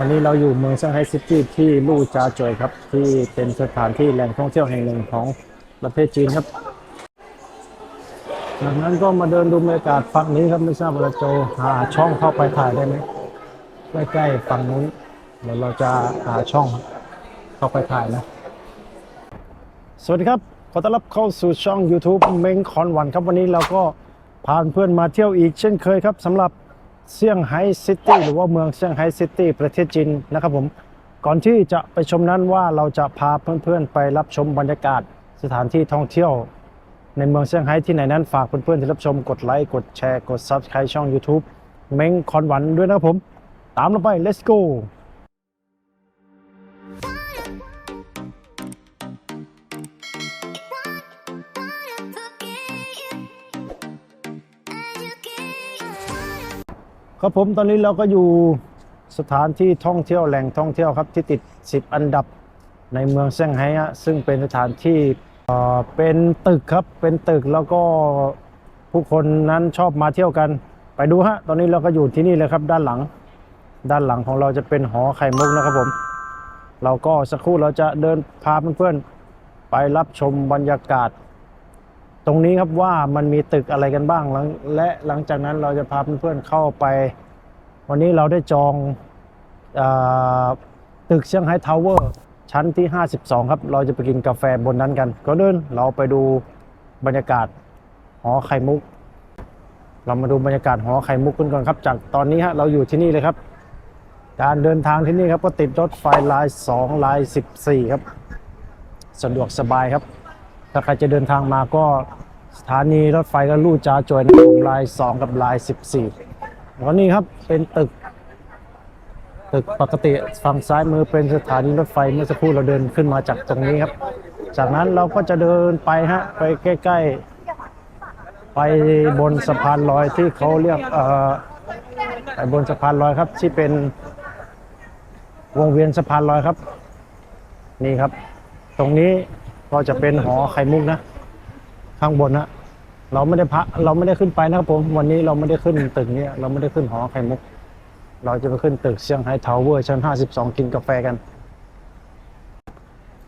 วันนี้เราอยู่เมืองเซี่ยงไฮ้ซิตี้ที่ลู่จาจวยครับ ที่เป็นสถานที่แหล่งท่องเที่ยวแห่งหนึ่งของประเทศจีนครับจากนั้นก็มาเดินดูบรรยากาศฝั่งนี้ครับไม่ทราบว่าจะหาช่องเข้าไปถ่ายได้ไหมใกล้ๆฝั่งนู้นเดี๋ยวเราจะหาช่องเข้าไปถ่ายนะ สวัสดีครับ ขอต้อนรับเข้าสู่ช่อง YouTube เม้งคอนวันครับวันนี้เราก็พาเพื่อนมาเที่ยวอีกเช่นเคยครับสำหรับ เซี่ยงไฮ้ซิตี้หรือว่าเมืองเซี่ยงไฮ้ซิตี้ประเทศจีนนะครับผม ก่อนที่จะไปชมนั้นว่าเราจะพาเพื่อนๆไปรับชมบรรยากาศสถานที่ท่องเที่ยว ในเมืองเซี่ยงไฮ้ที่ไหนนั้นฝากเพื่อนๆที่รับชมกดไลค์กดแชร์กด Subscribe ช่อง YouTube เม้งคอนวันด้วยนะครับผม ตามเราไป let's go ครับผมตอนนี้เราก็อยู่สถานที่ท่องเที่ยวแหล่งท่องเที่ยวครับที่ติด 10 อันดับในเมืองเซี่ยงไฮ้ฮะซึ่งเป็นสถานที่อ่อเป็นตึกครับเป็นตึกแล้วก็ผู้คนนั้นชอบมาเที่ยวกัน ไปดูฮะตอนนี้เราก็อยู่ที่นี่เลยครับด้านหลัง ด้านหลังของเราจะเป็นหอไข่มุกนะครับผม เราก็สักครู่เราจะเดินพาเพื่อนๆไปรับชมบรรยากาศ ตรงนี้ครับว่ามันมีตึกอะไรกันบ้าง และหลังจากนั้นเราจะพาเพื่อนๆเข้าไป วันนี้เราได้จองออตึกเซี่ยงไฮ้ทาวเวอร์ชั้นที่ 52 ครับ เราจะไปกินกาแฟบนนั้นกันก็เดินเราไปดูบรรยากาศหอไข่มุก เรามาดูบรรยากาศหอไข่มุกกันก่อนครับ จากตอนนี้ฮะเราอยู่ที่นี่เลยครับ การเดินทางที่นี่ครับก็ติดรถไฟลาย 2 ลาย 14 ครับ สะดวกสบายครับ ถ้าใครจะเดินทางมาก็สถานีรถไฟก็ลู่จาจวยนะครับผมลาย 2 กับลาย 14แล้วนี่ครับเป็นตึก ตึกปกติฝั่งซ้ายมือเป็นสถานีรถไฟเมื่อสักครู่เราเดินขึ้นมาจากตรงนี้ครับ จากนั้นเราก็จะเดินไปฮะไปใกล้ ๆ ไปบนสะพานลอยที่เขาเรียกเอ่อไปบนสะพานลอยครับที่เป็นวงเวียนสะพานลอยครับ นี่ครับ ตรงนี้ ก็จะเป็นหอไข่มุกนะ ข้างบนนะเราไม่ได้พักเราไม่ได้ขึ้นไปนะครับผม วันนี้เราไม่ได้ขึ้นตึกนี้เราไม่ได้ขึ้นหอไข่มุก เราจะไปขึ้นตึกเซี่ยงไฮ้ทาวเวอร์ชั้น 52 กินกาแฟกัน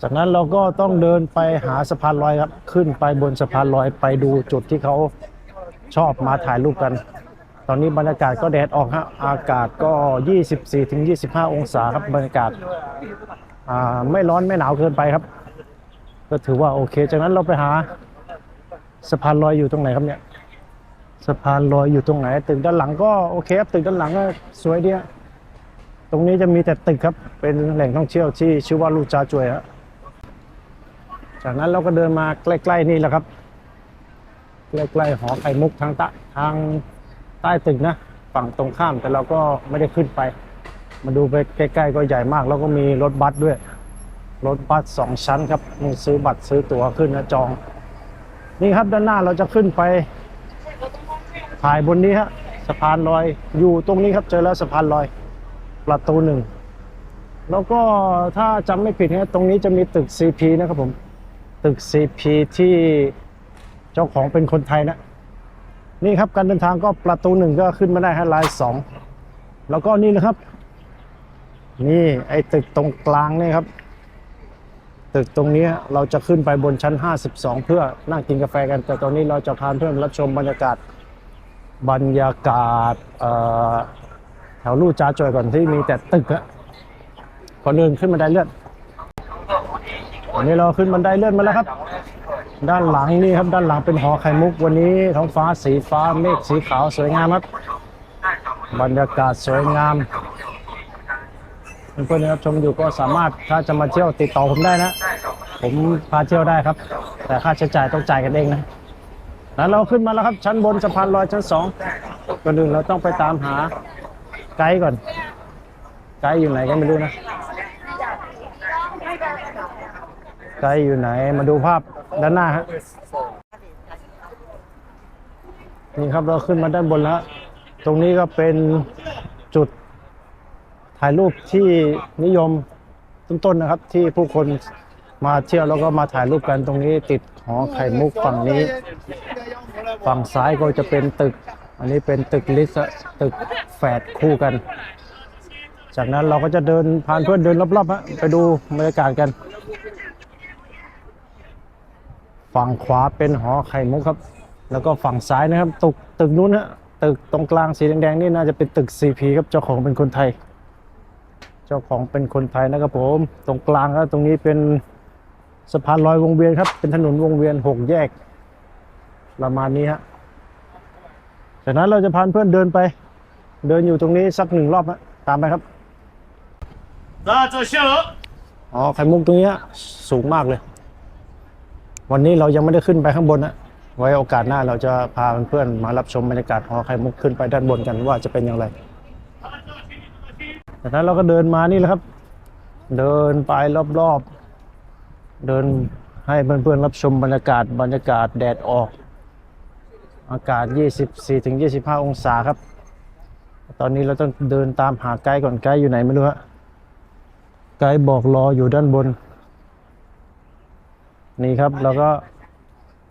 จากนั้นเราก็ต้องเดินไปหาสะพานลอยครับ ขึ้นไปบนสะพานลอยไปดูจุดที่เขาชอบมาถ่ายรูปกัน ตอนนี้บรรยากาศก็แดดออกฮะอากาศก็ 24-25 องศาครับบรรยากาศาไม่ร้อนไม่หนาวเกินไปครับ ก็ถือว่าโอเค จากนั้นเราไปหาสะพานลอยอยู่ตรงไหนครับเนี่ยสะพานลอยอยู่ตรงไหน ตึกด้านหลังก็โอเคครับตึกด้านหลังก็สวยดีตรงนี้จะมีแต่ตึกครับ เป็นแหล่งท่องเที่ยวที่ชื่อว่าลูจาจวยฮะจากนั้นเราก็เดินมาใกล้ๆนี่แหละครับใกล้ๆหอไข่มุกทางใต้ทางใต้ตึกนะฝั่งตรงข้ามแต่เราก็ไม่ได้ขึ้นไป มาดูไปใกล้ ๆ ก็ใหญ่มาก แล้วก็มีรถบัสด้วย รถบัสสองชั้นครับนี่ซื้อบัตรซื้อตั๋วขึ้นนะจอง นี่ครับด้านหน้าเราจะขึ้นไป ถ่ายบนนี้ฮะสะพานลอยอยู่ตรงนี้ครับเจอแล้วสะพานลอยประตูหนึ่งแล้วก็ถ้าจำไม่ผิดนะตรงนี้จะมีตึก CP นะครับผม ตึก CP ที่เจ้าของเป็นคนไทยนะ นี่ครับการเดินทางก็ประตูหนึ่งก็ขึ้นมาได้ฮะลายสองแล้วก็นี่นะครับ นี่ไอ้ตึกตรงกลางนี่ครับ ตึกตรงนี้เราจะขึ้นไปบนชั้น 52 เพื่อนั่งกินกาแฟกัน แต่ตอนนี้เราจะพาเพื่อนรับชมบรรยากาศบรรยากาศแถวลู่จ้าจอยก่อนที่มีแต่ตึกอะก่อนเดินขึ้นบันไดเลื่อนวันนี้เราขึ้นบันไดเลื่อนมาแล้วครับ ด้านหลังนี่ครับด้านหลังเป็นหอไข่มุกวันนี้ท้องฟ้าสีฟ้าเมฆสีขาวสวยงามครับ บรรยากาศสวยงาม เพื่อนๆที่รับชมอยู่ก็สามารถถ้าจะมาเที่ยวติดต่อผมได้นะ ผมพาเที่ยวได้ครับ แต่ค่าใช้จ่ายต้องจ่ายกันเองนะแล้วเราขึ้นมาแล้วครับชั้นบนสะพานลอยชั้นสองก่อนอื่นเราต้องไปตามหาไกด์ก่อน ไกด์อยู่ไหนก็ไม่รู้นะ ไกด์อยู่ไหนมาดูภาพด้านหน้าฮะนี่ครับเราขึ้นมาด้านบนแล้ว ตรงนี้ก็เป็นจุดายรูปที่นิยมต้นๆนะครับ ที่ผู้คนมาเที่ยวแล้วก็มาถ่ายรูปกันตรงนี้ ติดหอไข่มุกฝั่งนี้ ฝั่งซ้ายก็จะเป็นตึก อันนี้เป็นตึกลิสต์ตึกแฝดคู่กัน จากนั้นเราก็จะเดินพานเพื่อนเดินรอบๆฮะไปดูบรรยากาศกัน ฝั่งขวาเป็นหอไข่มุกครับ แล้วก็ฝั่งซ้ายนะครับตึกตึกนู้นฮะตึกตรงกลางสีแดงๆนี่น่าจะเป็นตึก CP ครับเจ้าของเป็นคนไทย เจ้าของเป็นคนไทยนะครับผม ตรงกลางครับตรงนี้เป็นสะพานลอยวงเวียนครับ เป็นถนนวงเวียนหกแยก ประมาณนี้ฮะจากนั้นเราจะพาเพื่อนเดินไป เดินอยู่ตรงนี้สักหนึ่งรอบนะตามไปครับน่าจะเชื่ออ๋อไข่มุกตรงนี้สูงมากเลย วันนี้เรายังไม่ได้ขึ้นไปข้างบนนะไว้โอกาสหน้าเราจะพาเพื่อนมารับชมบรรยากาศหอไข่มุกขึ้นไปด้านบนกันว่าจะเป็นอย่างไร จากนั้นเราก็เดินมานี่แหละครับ เดินไปรอบๆ เดินให้เพื่อนๆรับชมบรรยากาศบรรยากาศแดดออก อากาศ 24-25 องศาครับ ตอนนี้เราต้องเดินตามหาไกด์ก่อนไกด์อยู่ไหนไม่รู้ฮะไกด์บอกรออยู่ด้านบน นี่ครับแล้วก็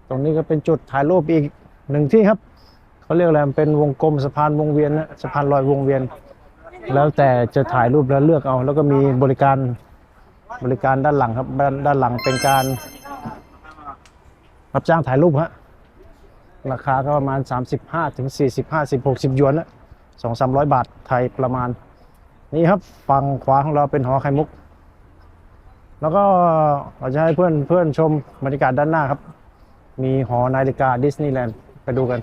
ตรงนี้ก็เป็นจุดถ่ายรูปอีกหนึ่งที่ครับเขาเรียกอะไรเป็นวงกลมสะพานวงเวียนนะสะพานลอยวงเวียน แล้วแต่จะถ่ายรูปแล้วเลือกเอา แล้วก็มีบริการบริการด้านหลังครับด้านด้านหลังเป็นการรับจ้างถ่ายรูปฮะราคาก็ประมาณ 35ถึง40 50 60หยวนนะ2 300บาทไทยประมาณ นี่ครับฝั่งขวาของเราเป็นหอไข่มุก แล้วก็เราจะให้เพื่อนเพื่อนชมบรรยากาศด้านหน้าครับ มีหอนาฬิกาดิสนีย์แลนด์ไปดูกัน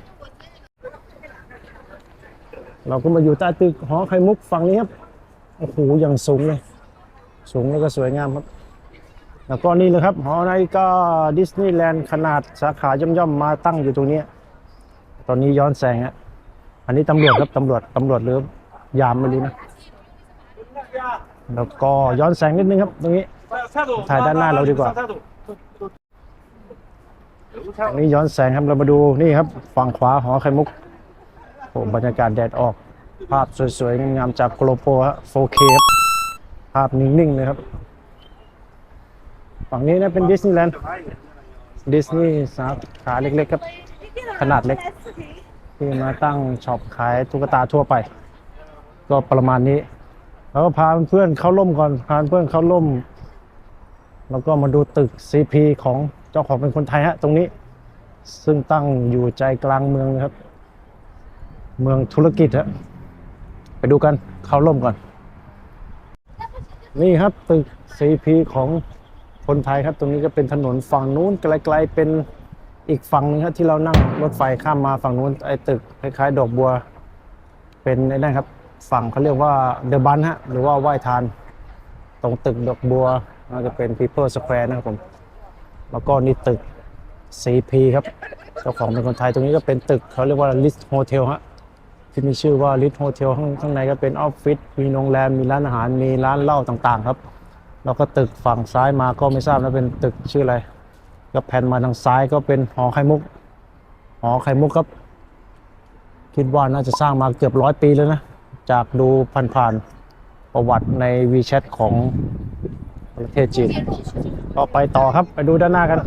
เราก็มาอยู่ใต้ตึกหอไข่มุกฝั่งนี้ครับโอ้โหอย่างสูงเลย สูงแล้วก็สวยงามครับ แล้วก็นี่เลยครับ หอในกาดิสนีย์แลนด์ขนาดสาขาย่อมๆมาตั้งอยู่ตรงนี้ ตอนนี้ย้อนแสงฮะอันนี้ตำรวจครับตำรวจตำรวจหรือยามไม่รู้นะแล้วก็ย้อนแสงนิดนึงครับ ตรงนี้ถ่ายด้านหน้าเราดีกว่าอันนี้ย้อนแสงครับเรามาดูนี่ครับ ฝั่งขวาหอไข่มุก โอ้บรรยากาศแดดออก ภาพสวยๆงามๆจากโกลโปฮะ 4K ภาพนิ่งๆเลยครับ ฝั่งนี้นะเป็นดิสนีย์แลนด์ดิสนีย์สาขาเล็กๆครับ ขนาดเล็ก ที่มาตั้งช็อปขายตุ๊กตาทั่วไป ก็ประมาณนี้ แล้วก็พาเพื่อนเข้าร่มก่อน พาเพื่อนเข้าร่ม แล้วก็มาดูตึก CP ของเจ้าของเป็นคนไทยฮะ ตรงนี้ซึ่งตั้งอยู่ใจกลางเมืองนะครับ เมืองธุรกิจฮะไปดูกันเข้าร่มก่อน นี่ครับตึก CP ของคนไทยครับ ตรงนี้ก็เป็นถนนฝั่งนู้นไกลๆเป็นอีกฝั่งหนึงครับที่เรานั่งรถไฟข้ามมาฝั่งนู้นไอ้ตึกคล้ายๆ ดอกบัว เป็นไอ้นั่นครับ ฝั่งเขาเรียกว่าเดอะบันฮะหรือว่าไหว้ทาน ตรงตึกดอกบัวน่าจะเป็น People Square นะครับผม แล้วก็นี่ตึก CP ครับ เจ้าของเป็นคนไทยตรงนี้ก็เป็นตึกเขาเรียกว่า List Hotel ฮะ ที่มีชื่อว่า List Hotel ข้างในก็เป็นออฟฟิศมีโรงแรมมีร้านอาหารมีร้านเหล้าต่างๆครับ แล้วก็ตึกฝั่งซ้ายมาก็ไม่ทราบนะเป็นตึกชื่ออะไรก็แผ่นมาทางซ้ายก็เป็นหอไข่มุก หอไข่มุกครับ คิดว่าน่าจะสร้างมาเกือบร้อยปีแล้วนะ จากดูผ่านๆประวัติใน WeChat ของประเทศจีนก็ไปต่อครับไปดูด้านหน้ากัน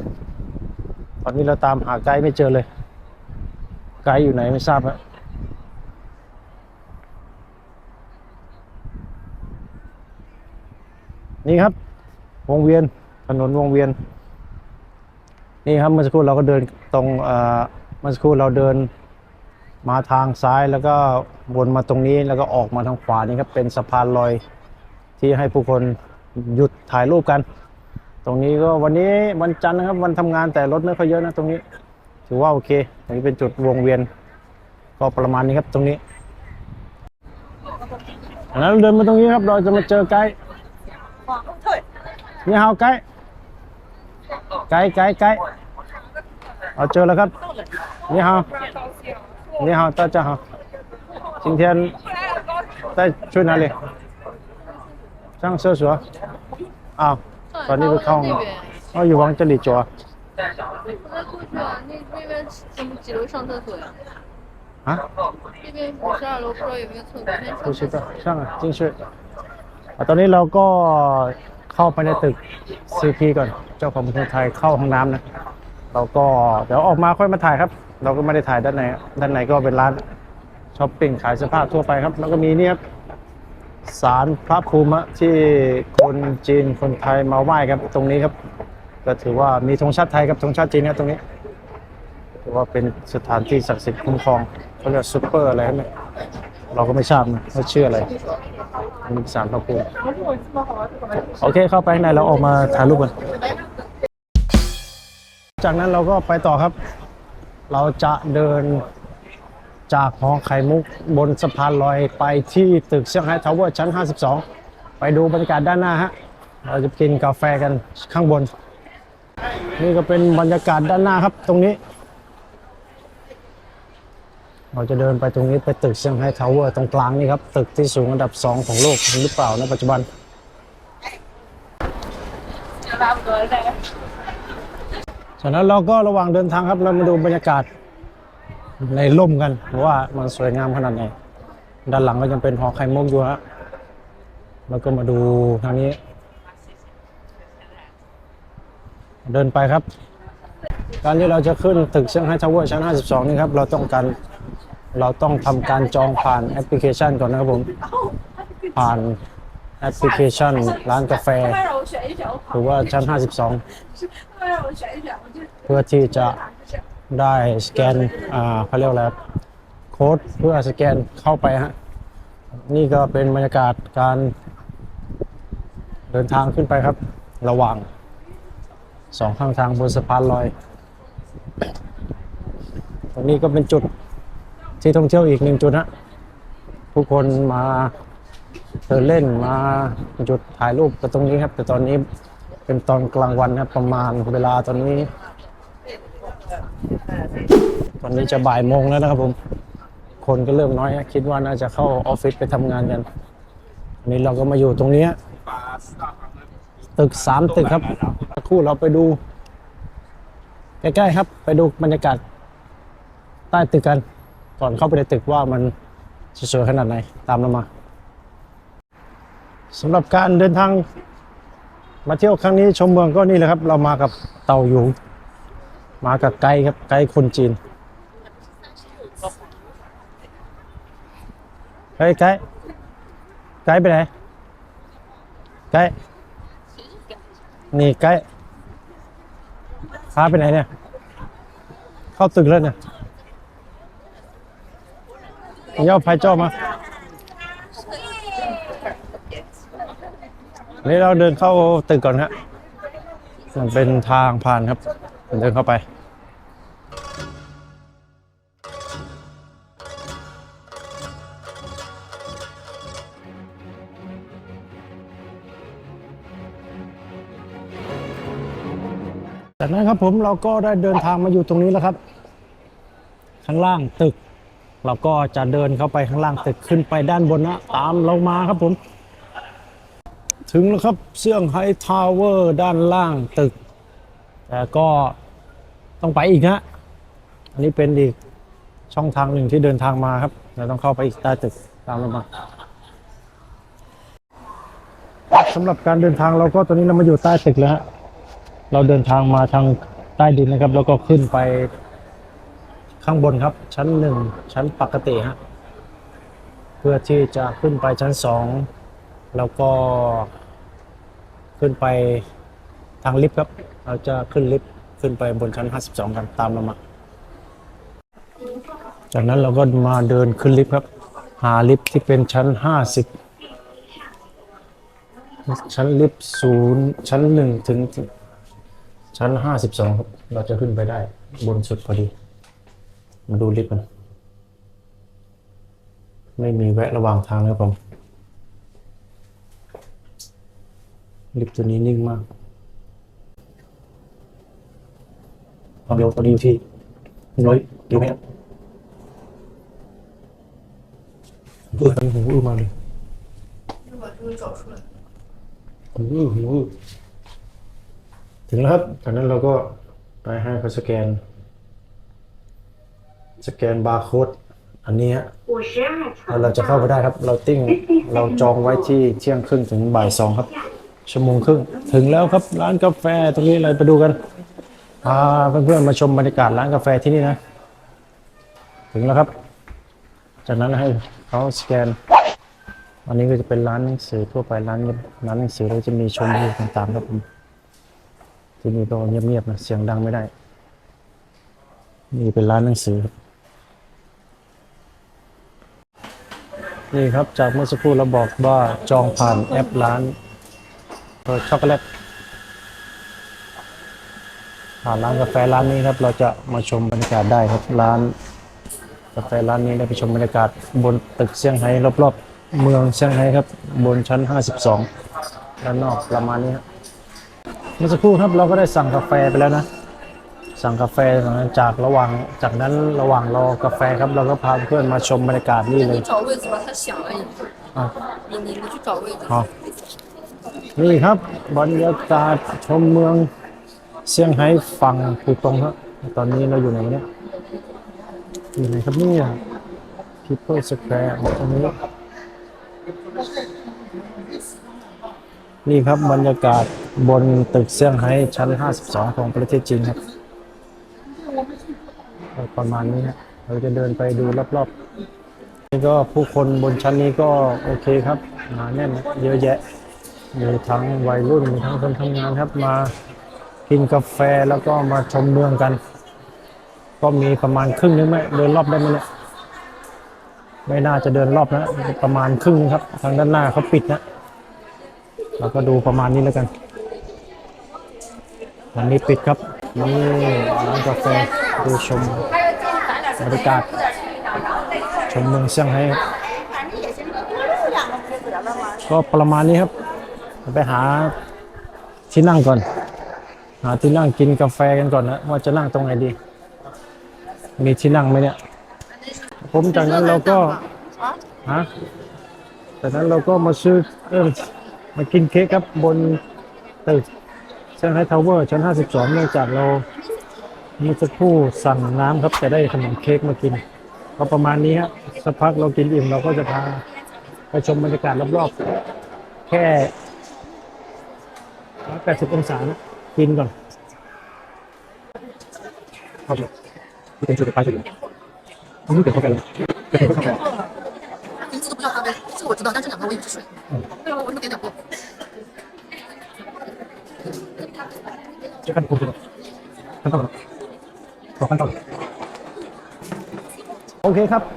ตอนนี้เราตามหาไกด์ไม่เจอเลย ไกด์อยู่ไหนไม่ทราบฮะ นี่ครับ วงเวียนถนนวงเวียน นี่ครับเมื่อสักครู่เราก็เดินตรงเอ่อเมื่อสักครู่เราเดินมาทางซ้ายแล้วก็วนมาตรงนี้แล้วก็ออกมาทางขวานี่ครับเป็นสะพานลอยที่ให้ผู้คนหยุดถ่ายรูปกัน ตรงนี้ก็วันนี้วันจันทร์นะครับวันทำงานแต่รถไม่ค่อยเยอะนะตรงนี้ ถือว่าโอเคตรงนี้เป็นจุดวงเวียน ก็ประมาณนี้ครับตรงนี้แล้วเดินมาตรงนี้ครับเราจะมาเจอไกด์ นี่ฮาวไกด์ไกด์ไกด์ไกด์เราเจอแล้วครับนี่ฮาวนี่ฮาว大家好今天在去哪里上厕所啊ตอนนี้ไปเข้าห้องน้ำอ๋ออยู่往这里走啊我在过去啊，那那边怎么几楼上厕所呀？啊这边五十二楼不知道有没有厕所，先上不知道厕所。上啊进去อ่ะตอนนี้เราก็ เข้าไปในตึก CP ก่อน เจ้าของประเทศไทยเข้าห้องน้ำนะเราก็เดี๋ยวออกมาค่อยมาถ่ายครับ เราก็ไม่ได้ถ่ายด้านในด้านในก็เป็นร้านช้อปปิ้งขายเสื้อผ้าทั่วไปครับ แล้วก็มีเนี่ครับศาลพระภูมิที่คนจีนคนไทยมาไหว้ครับตรงนี้ครับ ก็ถือว่ามีธงชาติไทยกับธงชาติจีนครับตรงนี้ถือว่าเป็นสถานที่ศักดิ์สิทธิ์คุ้มครองเขาเรียกซุปเปอร์อะไรครับเนี่ย เราก็ไม่ทราบนะว่าชื่ออะไรมีศาลพระภูมิโอเคเข้าไปข้างในแล้วออกมาถ่ายรูปกันจากนั้นเราก็ไปต่อครับ เราจะเดินจากหอไข่มุกบนสะพานลอยไปที่ตึกเซี่ยงไฮ้ทาวเวอร์ชั้น 52 ไปดูบรรยากาศด้านหน้าฮะ เราจะกินกาแฟกันข้างบน นี่ก็เป็นบรรยากาศด้านหน้าครับตรงนี้ เราจะเดินไปตรงนี้ไปตึกเซี่ยงไฮ้ทาวเวอร์ตรงกลางนี่ครับ ตึกที่สูงอันดับ 2 ของโลกหรือเปล่าในปัจจุบันจากนั้นเราก็ระหว่างเดินทางครับเรามาดูบรรยากาศในร่มกันว่ามันสวยงามขนาดไหนด้านหลังก็ยังเป็นหอไข่มุกอยู่ฮะแล้วก็มาดูทางนี้ เดินไปครับ การที่เราจะขึ้นตึกเซี่ยงไฮ้ทาวเวอร์ชั้น 52 นี่ครับ เราต้องการ เราต้องทำการจองผ่านแอปพลิเคชันก่อนนะครับผม ผ่านแอปพลิเคชันร้านกาแฟ หรือว่าชั้น 52 เพื่อที่จะได้สแกนอ่าเขาเรียกอะไรโค้ดเพื่อสแกนเข้าไปฮะ นี่ก็เป็นบรรยากาศการเดินทางขึ้นไปครับ ระหว่างสองข้างทางบนสะพานลอย ตรงนี้ก็เป็นจุด ที่ท่องเที่ยวอีกหนึ่งจุดฮะผู้คนมาเดินเล่นมาจุดถ่ายรูปกันตรงนี้ครับ แต่ตอนนี้เป็นตอนกลางวันครับประมาณเวลาตอนนี้ ตอนนี้จะบ่ายโมงแล้วนะครับผม คนก็เริ่มน้อยฮะคิดว่าน่าจะเข้าออฟฟิศไปทำงานกันนนี้เราก็มาอยู่ตรงนี้ตึกสามตึกครับคู่เราไปดูใกล้ๆครับ ไปดูบรรยากาศใต้ตึกกัน ก่อนเข้าไปในตึกว่ามันสวยขนาดไหนตามเรามาสำหรับการเดินทางมาเที่ยวครั้งนี้ชมเมืองก็นี่แหละครับ เรามากับเต่าหยูมากับไกด์ครับไกด์คนจีนเฮ้ยไกด์ไกด์ไปไหนไกด์นี่ไกด์พาไปไหนเนี่ย เข้าตึกแล้วเนี่ย ย่อาไพจ้อมานี่เราเดินเข้าตึกก่อนครับมันเป็นทางผ่านครับ เดินเข้าไป จากนั้นครับผมเราก็ได้เดินทางมาอยู่ตรงนี้แล้วครับ ข้างล่างตึก เราก็จะเดินเข้าไปข้างล่างตึกขึ้นไปด้านบนนะ ตามเรามาครับผม ถึงแล้วครับเซี่ยงไฮ้ทาวเวอร์ด้านล่างตึก แต่ก็ต้องไปอีกฮะอันนี้เป็นอีกช่องทางหนึ่งที่เดินทางมาครับ เราต้องเข้าไปอีกใต้ตึกตามเรามาสำหรับการเดินทางเราก็ตอนนี้เรามาอยู่ใต้ตึกแล้วฮะเราเดินทางมาทางใต้ดินนะครับ แล้วก็ขึ้นไป ข้างบนครับ ชั้นหนึ่งชั้นปกติฮะเพื่อที่จะขึ้นไปชั้นสองแล้วก็ขึ้นไปทางลิฟต์ครับ เราจะขึ้นลิฟต์ขึ้นไปบนชั้น 52 กันตามเรามา จากนั้นเราก็มาเดินขึ้นลิฟต์ครับ หาลิฟต์ที่เป็นชั้น 50 ชั้นลิฟต์ศูนย์ชั้นหนึ่งถึงชั้น 52 ครับ เราจะขึ้นไปได้บนสุดพอดี มาดูลิฟต์กัน ไม่มีแวะระหว่างทางนะครับผม ลิฟต์ตัวนี้นิ่งมากความเร็วตอนนี้อยู่ที่ร้อยกิโลเมตรเปิดหูอื้อมาเลยอื้อหูอื้อถึงแล้วครับจากนั้นเราก็ไปให้เขาสแกน สแกนบาร์โค้ดอันนี้ฮะแล้วเราจะเข้าไปได้ครับ เราติ้งเราจองไว้ที่เที่ยงครึ่งถึงบ่ายสองครับ ชั่วโมงครึ่ง ถึงแล้วครับร้านกาแฟตรงนี้เลยไปดูกันพาเพื่อนๆมาชมบรรยากาศร้านกาแฟที่นี่นะ ถึงแล้วครับ จากนั้นให้เขาสแกน อันนี้ก็จะเป็นร้านหนังสือทั่วไปร้านร้านหนังสือเราจะมีชมวิวต่างๆครับผมที่นี่ก็เงียบๆนะเสียงดังไม่ได้ นี่เป็นร้านหนังสือครับ นี่ครับจากเมื่อสักครู่เราบอกว่าจองผ่านแอปร้านเออช็อกโกแลตผ่านร้านกาแฟร้านนี้ครับ เราจะมาชมบรรยากาศได้ครับร้านกาแฟร้านนี้ได้ไปชมบรรยากาศบนตึกเซี่ยงไฮ้รอบๆ เมืองเซี่ยงไฮ้ครับ บนชั้น 52ด้านนอกประมาณนี้ครับเมื่อสักครู่ครับเราก็ได้สั่งกาแฟไปแล้วนะ สั่งกาแฟจากระหว่างจากนั้นระหว่างรอกาแฟครับเราก็พาเพื่อนมาชมบรรยากาศนี่เลยนี่ครับบรรยากาศชมเมืองเซี่ยงไฮ้ฝั่งปูตงครับตอนนี้เราอยู่ไหนเนี่ยอยู่ไหนครับนี่ย People Square ตรงนี้นี่ครับบรรยากาศบนตึกเซี่ยงไฮ้ชั้น 52 ของประเทศจีนครับ ประมาณนี้เราจะเดินไปดูรอบๆ นี่ก็ผู้คนบนชั้นนี้ก็โอเคครับหนาแน่นนะเยอะแยะ มีทั้งวัยรุ่น มีทั้งคนทำงานครับมากินกาแฟแล้วก็มาชมเมืองกัน ก็มีประมาณครึ่งนึงไหมเดินรอบได้ไหมเนี่ยไม่น่าจะเดินรอบนะ ประมาณครึ่งนึงครับ ทางด้านหน้าเขาปิดนะเราก็ดูประมาณนี้แล้วกันอันนี้ปิดครับนี่ร้านกาแฟ ดูชมบรรยากาศชมเมืองเซี่ยงไฮ้ครับก็ประมาณนี้ครับ ไปหาที่นั่งก่อน หาที่นั่งกินกาแฟกันก่อนนะว่าจะนั่งตรงไหนดี มีที่นั่งไหมเนี่ยผมจากนั้นเราก็ฮะจากนั้นเราก็มาซื้อเออมากินเค้กครับบนตึกเซี่ยงไฮ้ทาวเวอร์ชั้น 52 เนื่องจากเรา เมื่อสักครู่สั่งน้ำครับจะได้ขนมเค้กมากินก็ประมาณนี้ครับสักพักเรากินอิ่มเราก็จะพาไปชมบรรยากาศรอบๆ แค่180องศานะกินก่อนครับเป็นจุดไปจุดต้องรู้เกี่ยวกับอะไรเป็นกาแฟ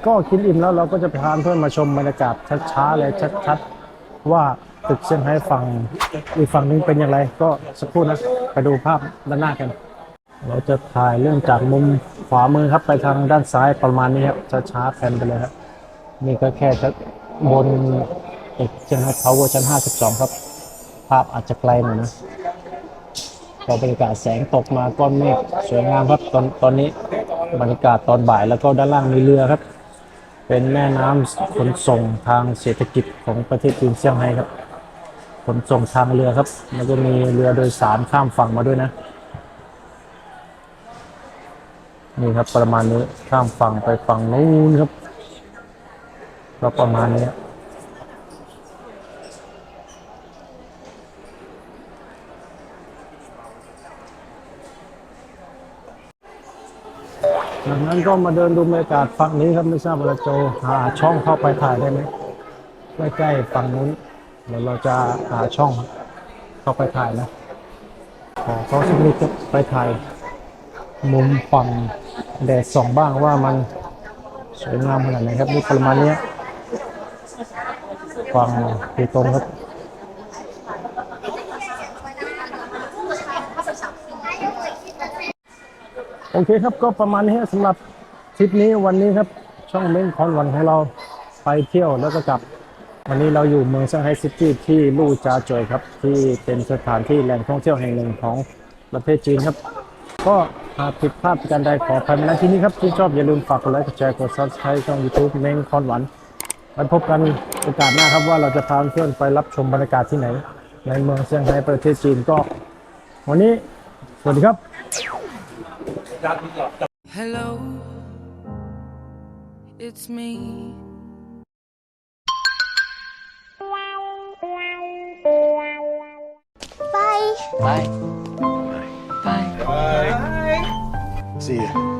ก็กินอิ่มแล้วเราก็จะพาเพื่อนมาชมบรรยากาศช้าๆเลยชัดๆ ว่าตึกเซี่ยงไฮ้ฝั่งอีกฝั่งนึงเป็นอย่างไร ก็สักครู่นะไปดูภาพด้านหน้ากัน เราจะถ่ายเรื่องจากมุมขวามือครับไปทางด้านซ้ายประมาณนี้ครับช้าๆแพนไปเลยครับนี่ก็แค่จะบนตึกเซี่ยงไฮ้ทาวเวอร์ชั้น 52 ครับ ภาพอาจจะไกลหน่อยนะก็บรรยากาศแสงตกมาก้อนเมฆสวยงามครับตอนตอนนี้บรรยากาศตอนบ่ายแล้วก็ด้านล่างมีเรือครับ เป็นแม่น้ำขนส่งทางเศรษฐกิจของประเทศจีนเซี่ยงไฮ้ครับ ขนส่งทางเรือครับ แล้วก็มีเรือโดยสารข้ามฝั่งมาด้วยนะ นี่ครับประมาณนี้ข้ามฝั่งไปฝั่งนู้นครับก็ประมาณนี้ จากนั้นก็มาเดินดูบรรยากาศฝั่งนี้ครับไม่ทราบว่าเราจะหาช่องเข้าไปถ่ายได้ไหมใกล้ๆฝั่งนู้นเดี๋ยวเราจะหาช่องเข้าไปถ่ายนะขอเขาสักนิดไปถ่าย มุมฝั่งแดดส่องบ้างว่ามันสวยงามขนาดไหนครับนี่ประมาณนี้ฝั่งตีตรงครับ โอเคครับก็ประมาณนี้สำหรับทริปนี้วันนี้ครับช่องเม้งคอนวันของเราไปเที่ยวแล้วก็กลับ วันนี้เราอยู่เมืองเซี่ยงไฮ้ซิตี้ที่ลู่จาจวยครับ ที่เป็นสถานที่แหล่งท่องเที่ยวแห่งหนึ่งของประเทศจีนครับ ก็หากผิดพลาดประการใดขออภัยมาณที่นี้ครับที่ชอบอย่าลืมฝากกดไลค์กดแชร์กด subscribe ช่อง YouTube เม้งคอนวันไว้พบกันโอกาสหน้าครับว่าเราจะพาเพื่อนไปรับชมบรรยากาศที่ไหน ในเมืองเซี่ยงไฮ้ประเทศจีนก็ วันนี้สวัสดีครับ Hello, it's me. Bye. Bye. Bye. Bye. Bye. See ya.